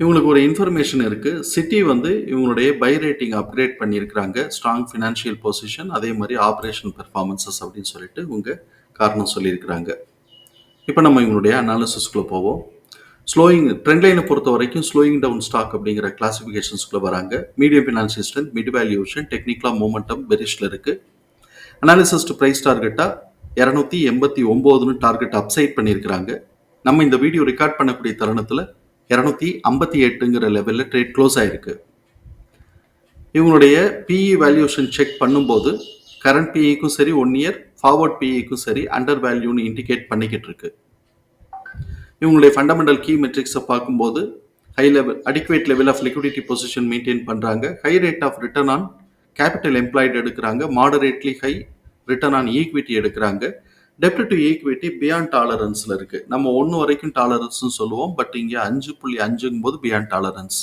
இவங்களுக்கு ஒரு இன்ஃபர்மேஷன் இருக்குது சிட்டி வந்து இவங்களுடைய பை ரேட்டிங் அப்கிரேட் பண்ணியிருக்கிறாங்க. ஸ்ட்ராங் ஃபினான்ஷியல் பொசிஷன் அதே மாதிரி ஆப்ரேஷன் பெர்ஃபார்மன்சஸ் அப்படின்னு சொல்லிட்டு இவங்க காரணம் சொல்லியிருக்கிறாங்க. இப்போ நம்ம இவங்களுடைய அனாலிசிஸ்க்குள்ளே போவோம். ஸ்லோயிங் ட்ரெண்ட் லைனை பொறுத்த வரைக்கும் ஸ்லோயிங் டவுன் ஸ்டாக் அப்படிங்கிற கிளாசிஃபிகேஷன்ஸ்குள்ளே வராங்க. Medium financial strength mid valuation டெக்னிக்கலாக மூமெண்டம் பெரிஷில் இருக்குது அனாலிசிஸ்ட் ப்ரைஸ் டார்கெட்டாக இரநூத்தி எண்பத்தி ஒம்போதுன்னு டார்கெட் அப்சைட் பண்ணியிருக்கிறாங்க. நம்ம இந்த வீடியோ ரெக்கார்ட் பண்ணக்கூடிய தருணத்தில் இரநூத்தி ஐம்பத்தி எட்டுங்கிற லெவலில் ட்ரேட் க்ளோஸ் ஆயிருக்கு. இவங்களுடைய பிஇ வேல்யூஷன் செக் பண்ணும்போது கரண்ட் பிஇக்கும் சரி ஒன் இயர் ஃபார்வர்ட் பிஇக்கும் சரி அண்டர் வேல்யூன்னு இண்டிகேட் பண்ணிக்கிட்டு இருக்கு. இவங்களுடைய ஃபண்டமெண்டல் கீ மெட்ரிக்ஸை பார்க்கும்போது high level adequate level of liquidity position maintain பண்ணுறாங்க high rate of return on capital employed எடுக்கிறாங்க. Moderately high return on equity எடுக்கிறாங்க. டெப்ட் டு ஈக்விட்டி பியாண்ட் டாலரன்ஸில் இருக்குது நம்ம ஒன்று வரைக்கும் டாலரன்ஸ்னு சொல்லுவோம் பட் இங்கே அஞ்சு புள்ளி அஞ்சுங்கும் போது beyond tolerance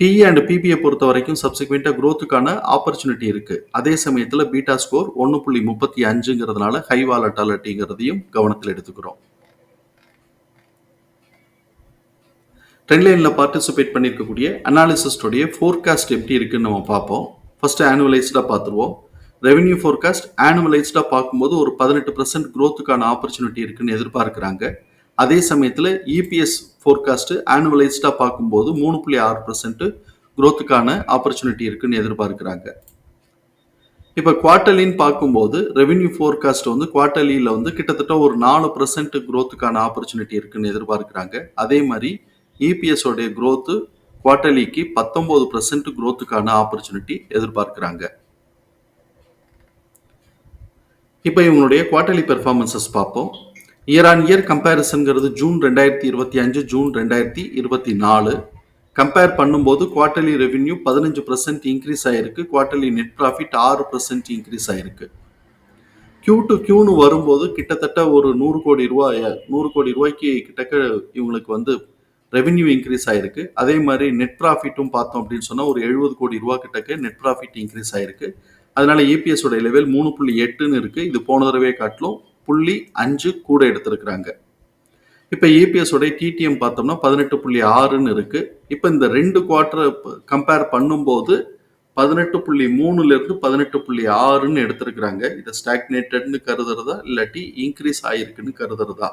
PE and PBI பொறுத்த வரைக்கும் சப்சிக்வெண்ட்டாக க்ரோத்துக்கான ஆப்பர்ச்சுனிட்டி இருக்குது அதே சமயத்தில் பீட்டா ஸ்கோர் ஒன்று புள்ளி முப்பத்தி அஞ்சுங்கிறதுனால ஹை வாலட்டாலிட்டிங்கிறதையும் கவனத்தில் எடுத்துக்கிறோம். ட்ரெண்ட்லைனில் பார்ட்டிசிபேட் பண்ணியிருக்கக்கூடிய அனாலிசிஸ்டோடைய ஃபோர்காஸ்ட் எப்படி இருக்குன்னு நம்ம பார்ப்போம். ஃபர்ஸ்ட் ஆனுவலைஸ்டாக பார்த்துருவோம். ரெவென்யூ ஃபோர்காஸ்ட் ஆனுவலைஸ்டாக பார்க்கும்போது ஒரு பதினெட்டு பர்சன்ட் க்ரோத்துக்கான ஆப்பர்ச்சுனிட்டி இருக்குன்னு எதிர்பார்க்குறாங்க. அதே சமயத்தில் இபிஎஸ் ஃபோர்காஸ்ட்டு ஆனுவலைஸ்டாக பார்க்கும்போது மூணு புள்ளி ஆறு பர்சன்ட் க்ரோத்துக்கான ஆப்பர்ச்சுனிட்டி இருக்குன்னு எதிர்பார்க்குறாங்க. இப்போ குவார்டர்லின்னு பார்க்கும்போது ரெவென்யூ ஃபோர்காஸ்ட் வந்து குவார்டர்லியில் வந்து கிட்டத்தட்ட ஒரு நாலு பர்சன்ட் க்ரோத்துக்கான ஆப்பர்ச்சுனிட்டி இருக்குன்னு எதிர்பார்க்குறாங்க. அதே மாதிரி இபிஎஸோடைய க்ரோத்து குவார்டர்லிக்கு பத்தொம்போது பர்சன்ட் க்ரோத்துக்கான ஆப்பர்ச்சுனிட்டி எதிர்பார்க்குறாங்க. இப்போ இவங்களுடைய குவார்டர்லி பெர்ஃபார்மன்சஸ் பார்ப்போம். இயர் ஆன் இயர் கம்பேரிசன்கிறது ஜூன் ரெண்டாயிரத்தி இருபத்தி அஞ்சு ஜூன் ரெண்டாயிரத்தி இருபத்தி நாலு. கம்பேர் பண்ணும்போது குவார்டர்லி ரெவென்யூ பதினஞ்சு பர்சன்ட் இன்க்ரீஸ் ஆயிருக்கு. குவார்டர்லி நெட் ப்ராஃபிட் ஆறு பர்சன்ட் இன்க்ரீஸ் ஆயிருக்கு. கியூ டு கியூன்னு வரும்போது கிட்டத்தட்ட ஒரு நூறு கோடி ரூபாய் நூறு கோடி ரூபாய்க்கு கிட்டக்க இவங்களுக்கு வந்து ரெவென்யூ இன்க்ரீஸ் ஆயிருக்கு. அதே மாதிரி நெட் ப்ராஃபிட்டும் பார்த்தோம் அப்படின்னு சொன்னால் ஒரு எழுபது கோடி ரூபா கிட்டக்க நெட் ப்ராஃபிட் இன்க்ரீஸ் ஆயிருக்கு. அதனால ஏபிஎஸ் உடைய லெவல் மூணு புள்ளி எட்டுன்னு இருக்கு. இது போன தடவை காட்டிலும் புள்ளி அஞ்சு கூட எடுத்திருக்கிறாங்க. இப்போ ஏபிஎஸ் உடைய டிடிஎம் பார்த்தோம்னா பதினெட்டு புள்ளி ஆறுன்னு இருக்கு. இப்போ இந்த ரெண்டு குவார்டரை கம்பேர் பண்ணும்போது பதினெட்டு புள்ளி மூணுல இருந்து பதினெட்டு புள்ளி ஆறுன்னு எடுத்திருக்கிறாங்க. இதை ஸ்டாக்னேட்டட்னு கருதுறதா? இல்லாட்டி இன்க்ரீஸ் ஆயிருக்குன்னு கருதுறதா?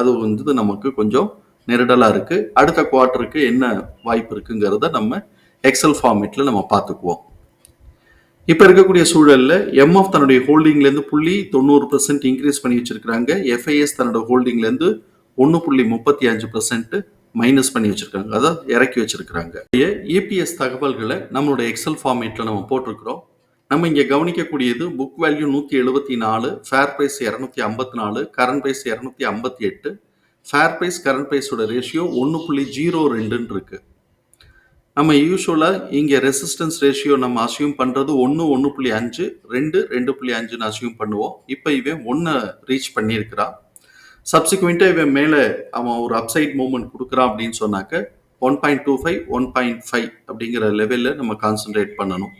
அது வந்து நமக்கு கொஞ்சம் நெருடலா இருக்கு. அடுத்த குவார்ட்டருக்கு என்ன வாய்ப்பு இருக்குங்கிறத நம்ம எக்ஸல் ஃபார்மேட்ல நம்ம பார்த்துக்குவோம். இப்போ இருக்கக்கூடிய சூழலில் எம்எஃப் தன்னுடைய ஹோல்டிங்லேருந்து புள்ளி தொண்ணூறு பர்சன்ட் இன்க்ரீஸ் பண்ணி வச்சுருக்காங்க எஃப்ஐஎஸ் தன்னோட ஹோல்டிங்லேருந்து ஒன்று புள்ளி முப்பத்தி அஞ்சு பர்சன்ட் மைனஸ் பண்ணி வச்சிருக்காங்க. அதாவது இறக்கி வச்சிருக்கிறாங்க. இபிஎஸ் தகவல்களை நம்மளோட எக்ஸல் ஃபார்மேட்டில் நம்ம போட்டிருக்கிறோம். நம்ம இங்கே கவனிக்கக்கூடியது புக் வேல்யூ நூற்றி எழுபத்தி நாலு ஃபேர் ப்ரைஸ் இரநூத்தி ஐம்பத்தி நாலு கரண்ட் ப்ரைஸ் இரநூத்தி ஐம்பத்தி எட்டு ஃபேர் ப்ரைஸ் கரண்ட் ப்ரைஸோட ரேஷியோ ஒன்று புள்ளி ஜீரோ ரெண்டுன்னு இருக்குது நம்ம யூஸ்வலாக இங்கே ரெசிஸ்டன்ஸ் ரேஷியோ நம்ம அசியூம் பண்ணுறது ஒன்று ஒன்று புள்ளி அஞ்சு ரெண்டு ரெண்டு புள்ளி அஞ்சுன்னு அசியூம் பண்ணுவோம். இப்போ இவன் ஒன்று ரீச் பண்ணியிருக்கிறான் சப்சிக்வெண்ட்டாக இவன் மேலே அவன் ஒரு அப்சைட் மூமெண்ட் கொடுக்குறான் அப்படின்னு சொன்னாக்க one point two five one point five அப்படிங்கிற லெவலில் நம்ம கான்சென்ட்ரேட் பண்ணணும்.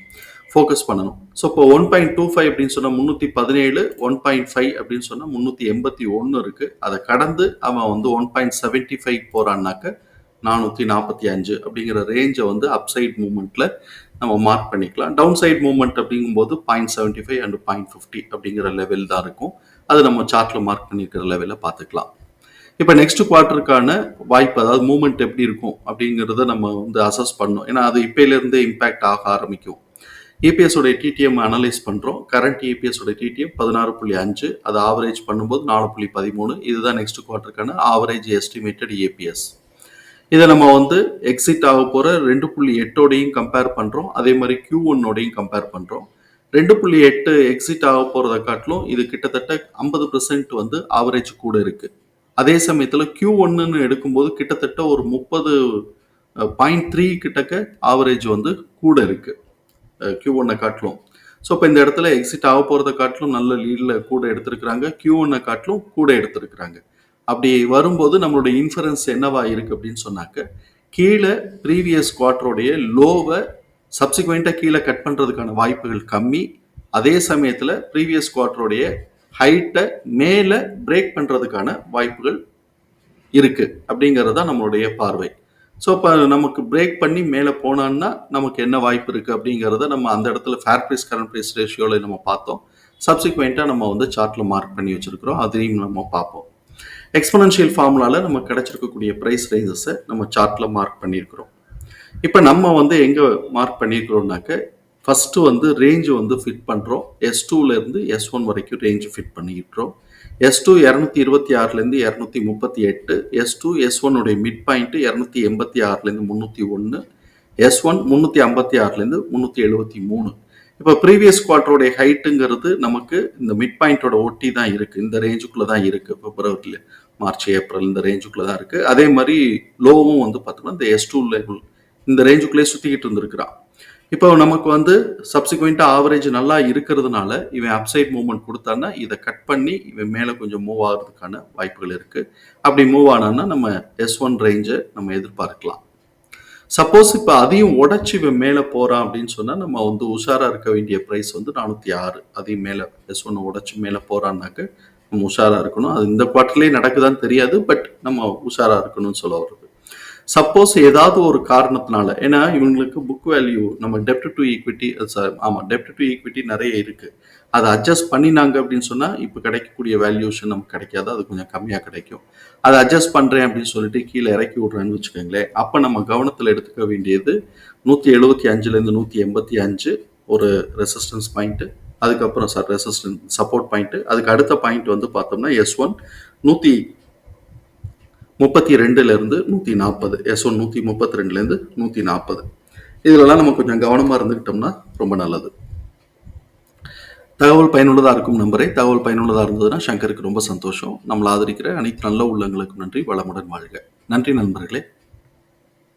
ஃபோக்கஸ் பண்ணணும். ஸோ இப்போ ஒன் பாயிண்ட் டூ ஃபைவ் அப்படின்னு சொன்னால் முந்நூற்றி பதினேழு ஒன் பாயிண்ட் ஃபைவ் அப்படின்னு சொன்னால் முந்நூற்றி எண்பத்தி ஒன்று இருக்குது அதை கடந்து அவன் வந்து ஒன் பாயிண்ட் செவன்ட்டி ஃபைவ் போகிறான்னாக்க நானூற்றி நாற்பத்தி அஞ்சு அப்படிங்கிற ரேஞ்சை வந்து அப்சைட் மூமெண்ட்டில் நம்ம மார்க் பண்ணிக்கலாம். டவுன் சைட் மூமெண்ட் அப்படிங்கும்போது point seventy five and point fifty அப்படிங்கிற லெவல் தான் இருக்கும். அது நம்ம சார்ட்டில் மார்க் பண்ணியிருக்கிற லெவலில் பார்த்துக்கலாம். இப்போ நெக்ஸ்ட் குவார்ட்டருக்கான வாய்ப்பு அதாவது மூமெண்ட் எப்படி இருக்கும் அப்படிங்கிறத நம்ம வந்து அசஸ் பண்ணோம் ஏன்னா அது இப்போலேருந்தே இம்பேக்ட் ஆக ஆரம்பிக்கும். இபிஎஸோடைய டிடிஎம் அனலைஸ் பண்ணுறோம் கரண்ட் இபிஎஸோட டிடிஎம் பதினாறு புள்ளி அஞ்சு அதை ஆவரேஜ் பண்ணும்போது நாலு புள்ளி பதிமூணு. இதுதான் நெக்ஸ்ட் குவார்ட்டருக்கான ஆவரேஜ் எஸ்டிமேட்டட் ஏபிஎஸ் இதை நம்ம வந்து எக்ஸிட் ஆக போகிற ரெண்டு புள்ளி எட்டோடையும் கம்பேர் பண்ணுறோம் அதே மாதிரி கியூ ஒன்னோடையும் கம்பேர் பண்ணுறோம் ரெண்டு புள்ளி எட்டு எக்ஸிட் ஆக போகிறத காட்டிலும் இது கிட்டத்தட்ட ஐம்பது பர்சன்ட் வந்து ஆவரேஜ் கூட இருக்குது அதே சமயத்தில் கியூ ஒன்றுன்னு எடுக்கும்போது கிட்டத்தட்ட ஒரு முப்பது பாயிண்ட் த்ரீ கிட்டக்க ஆவரேஜ் வந்து கூட இருக்குது கியூ ஒன்னை காட்டிலும். ஸோ, இப்போ இந்த இடத்துல எக்ஸிட் ஆக போகிறத காட்டிலும் நல்ல லீடில் கூட எடுத்திருக்கிறாங்க. Q1 காட்டிலும் கூட எடுத்திருக்கிறாங்க. அப்படி வரும்போது நம்மளுடைய இன்ஃபரன்ஸ் என்னவா இருக்கு அப்படின்னு சொன்னாக்க, கீழே ப்ரீவியஸ் குவார்ட்டருடைய லோவை சப்சிக்வெண்ட்டாக கீழே கட் பண்ணுறதுக்கான வாய்ப்புகள் கம்மி. அதே சமயத்தில் ப்ரீவியஸ் குவார்ட்டருடைய ஹைட்டை மேலே பிரேக் பண்ணுறதுக்கான வாய்ப்புகள் இருக்குது அப்படிங்கிறது தான் நம்மளுடைய பார்வை. ஸோ, இப்போ நமக்கு பிரேக் பண்ணி மேலே போனான்னா, நமக்கு என்ன வாய்ப்பு இருக்குது அப்படிங்கிறத நம்ம அந்த இடத்துல ஃபேர் ப்ரைஸ் கரண்ட் ப்ரைஸ் ரேஷியோவில் நம்ம பார்த்தோம். சப்சிக்வெண்ட்டாக நம்ம வந்து சார்ட்டில் மார்க் பண்ணி வச்சுருக்கிறோம் அதையும் நம்ம பார்ப்போம். எக்ஸ்பனன்ஷியல் ஃபார்முலாவில் நம்ம கிடச்சிருக்கக்கூடிய ப்ரைஸ் ரைசஸை நம்ம சார்ட்டில் மார்க் பண்ணியிருக்கிறோம். இப்போ நம்ம வந்து எங்கே மார்க் பண்ணியிருக்கிறோம்னாக்க ஃபஸ்ட்டு வந்து ரேஞ்சு வந்து ஃபிட் பண்ணுறோம் எஸ் டூலேருந்து எஸ் ஒன் வரைக்கும் ரேஞ்சு ஃபிட் பண்ணிக்கிட்டுறோம் எஸ் டூ இரநூத்தி இருபத்தி ஆறுலேருந்து இரநூத்தி முப்பத்தி எட்டு எஸ் டூ எஸ் ஒன்னுடைய மிட் பாயிண்ட்டு இரநூத்தி எண்பத்தி ஆறுலேருந்து முந்நூற்றி ஒன்று எஸ் ஒன் முந்நூற்றி ஐம்பத்தி ஆறுலேருந்து முந்நூற்றி எழுபத்தி மூணு. இப்போ ப்ரீவியஸ் குவார்ட்டருடைய ஹைட்டுங்கிறது நமக்கு இந்த மிட் பாயிண்டோட ஒட்டி தான் இருக்குது இந்த ரேஞ்சுக்குள்ளே தான் இருக்குது பிப்ரவரியில் மார்ச், ஏப்ரல் இந்த ரேஞ்சுக்குள்ளே தான் இருக்குது அதே மாதிரி லோவும் வந்து பார்த்தோம்னா, இந்த எஸ் டூ லெவல் இந்த ரேஞ்சுக்குள்ளேயே சுற்றிக்கிட்டு இருந்திருக்கிறான். இப்போ நமக்கு வந்து சப்சிக்வெண்ட்டாக ஆவரேஜ் நல்லா இருக்கிறதுனால, இவன் அப்சைட் மூவ்மெண்ட் கொடுத்தான்னா இதை கட் பண்ணி இவன் மேலே கொஞ்சம் மூவ் ஆகுறதுக்கான வாய்ப்புகள் இருக்குது அப்படி மூவ் ஆனான்னா, நம்ம எஸ் ஒன் ரேஞ்சை நம்ம எதிர்பார்க்கலாம். சப்போஸ் இப்போ அதையும் உடச்சி இவன் மேலே போறான் அப்படின்னு சொன்னால் நம்ம வந்து உஷாராக இருக்க வேண்டிய ப்ரைஸ் வந்து 406. அதையும் மேலே எஸ் ஒன்று உடச்சி மேலே போகிறான்னாக்க நம்ம உஷாராக இருக்கணும். அது இந்த குவார்ட்டர்லயே நடக்குதான்னு தெரியாது. பட் நம்ம உஷாராக இருக்கணும்னு சொல்ல வர்றது. சப்போஸ் ஏதாவது ஒரு காரணத்தினால ஏன்னா இவங்களுக்கு புக் வேல்யூ நம்ம டெப்ட் டு ஈக்விட்டி ஆமாம் டெப்ட் டு ஈக்விட்டி நிறைய இருக்குது அதை அட்ஜஸ்ட் பண்ணினாங்க அப்படின்னு சொன்னால் இப்போ கிடைக்கக்கூடிய வேல்யூஷன் நமக்கு கிடைக்காது. அது கொஞ்சம் கம்மியாக கிடைக்கும். அதை அட்ஜஸ்ட் பண்ணுறேன் அப்படின்னு சொல்லிட்டு கீழே இறக்கி விட்றேன்னு வச்சுக்கோங்களேன். அப்போ நம்ம கவனத்தில் எடுத்துக்க வேண்டியது 175லேருந்து 185 ஒரு ரெசிஸ்டன்ஸ் பாயிண்ட்டு அதுக்கப்புறம் சார் ரெசிஸ்டன்ஸ் சப்போர்ட் பாயிண்ட்டு அதுக்கு அடுத்த பாயிண்ட் வந்து பார்த்தோம்னா எஸ் ஒன் நூற்றி S1 132லேருந்து 140. S1 132லேருந்து 140. இதுலலாம் நம்ம கொஞ்சம் கவனமாக இருந்துக்கிட்டோம்னா ரொம்ப நல்லது. தகவல் பயனுள்ளதாக இருக்கும் நம்பரே தகவல் பயனுள்ளதாக இருந்ததுன்னா சங்கருக்கு ரொம்ப சந்தோஷம். நம்மளை ஆதரிக்கிற அனைத்து நல்ல உள்ளங்களுக்கும் நன்றி. வளமுடன் வாழ்க. நன்றி நண்பர்களே.